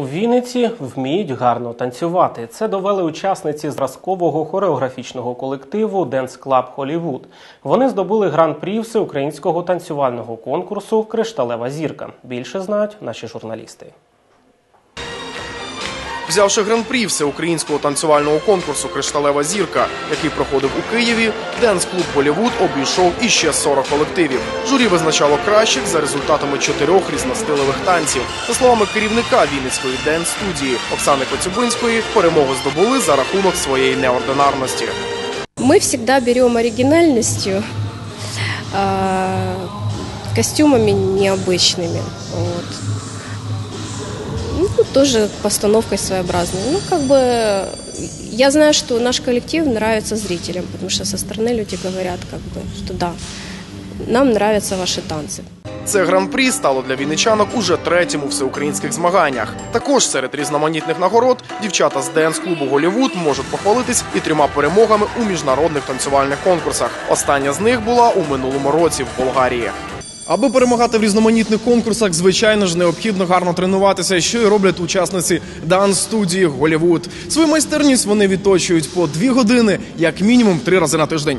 У Вінниці вміють гарно танцювати. Це довели учасниці зразкового хореографічного колективу Dance Club Hollywood. Вони здобули гран-прі всеукраїнського танцювального конкурсу Кришталева зірка. Більше знають наші журналісти Взявши гран-прі всеукраїнського танцювального конкурсу Кришталева зірка, який проходив у Києві, денс-клуб Болівуд обійшов іще 40 колективів. Журі визначало кращих за результатами чотирьох різностилевих танців. За словами керівника Вінницької денс-студії Оксани Коцюбинської, перемогу здобули за рахунок своєї неординарності. Мы всегда берем оригинальностью, а, костюмами необычными. Вот. Ну, тоже постановкой своеобразной. Ну, как бы, я знаю, что наш коллектив нравится зрителям, потому что со стороны люди говорят, как бы, что да, нам нравятся ваши танцы. Це гран-прі стало для вінничанок уже третім у всеукраїнських змаганнях. Також серед різноманітних нагород дівчата з денс-клубу Голівуд можуть похвалитись і трьома перемогами у міжнародних танцювальних конкурсах. Остання з них була у минулому році в Болгарії. Аби перемагати в різноманітних конкурсах, звичайно ж, необхідно гарно тренуватися, що й роблять учасниці данс-студії Голівуд. Свою майстерність вони відточують по дві години, як мінімум три рази на тиждень.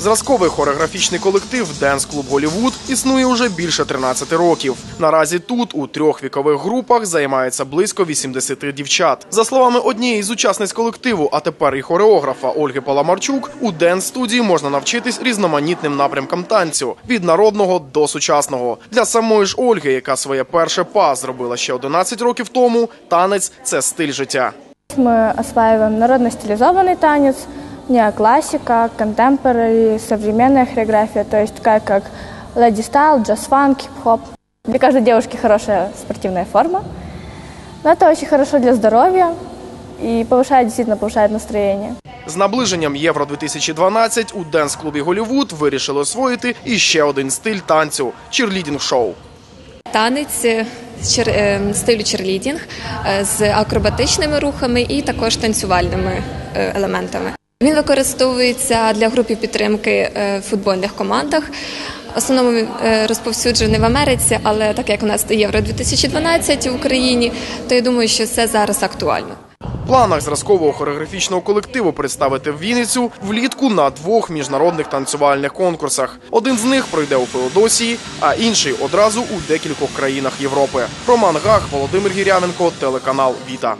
Зразковий хореографічний колектив Денс Клуб Голівуд існує уже більше 13 років. Наразі тут у трьох вікових групах займається близько 80 дівчат. За словами однієї з учасниць колективу, а тепер і хореографа Ольги Паламарчук, у денс студії можна навчитись різноманітним напрямкам танцю від народного до сучасного. Для самої ж Ольги, яка своє перше па зробила ще 11 років тому, танець це стиль життя. Мы осваиваем народно-стилизованный танец, неоклассика, контемпорари, современная хореография, то есть такая как леди стайл, джаз-фанк, хип-хоп. Для каждой девушки хорошая спортивная форма. Но это очень хорошо для здоровья и повышает, действительно повышает настроение. З наближенням Євро 2012 у денс-клубі Голівуд вирішили освоїти іще один стиль танцю чірлідінг шоу. танець е, з чер- е, стилю черлідінг е, з акробатичними рухами і також танцювальними е, елементами. Він використовується для групів підтримки е, в футбольних командах. Основному е, розповсюджений в Америці, але так як у нас Євро 2012 в Україні, то я думаю, що це зараз актуально. В планах зразкового хореографічного колективу представити Вінницю влітку на двох міжнародних танцювальних конкурсах. Один з них пройде у Феодосії, а інший одразу у декількох країнах Європи. Роман Гах, Володимир Гірявенко, телеканал Віта.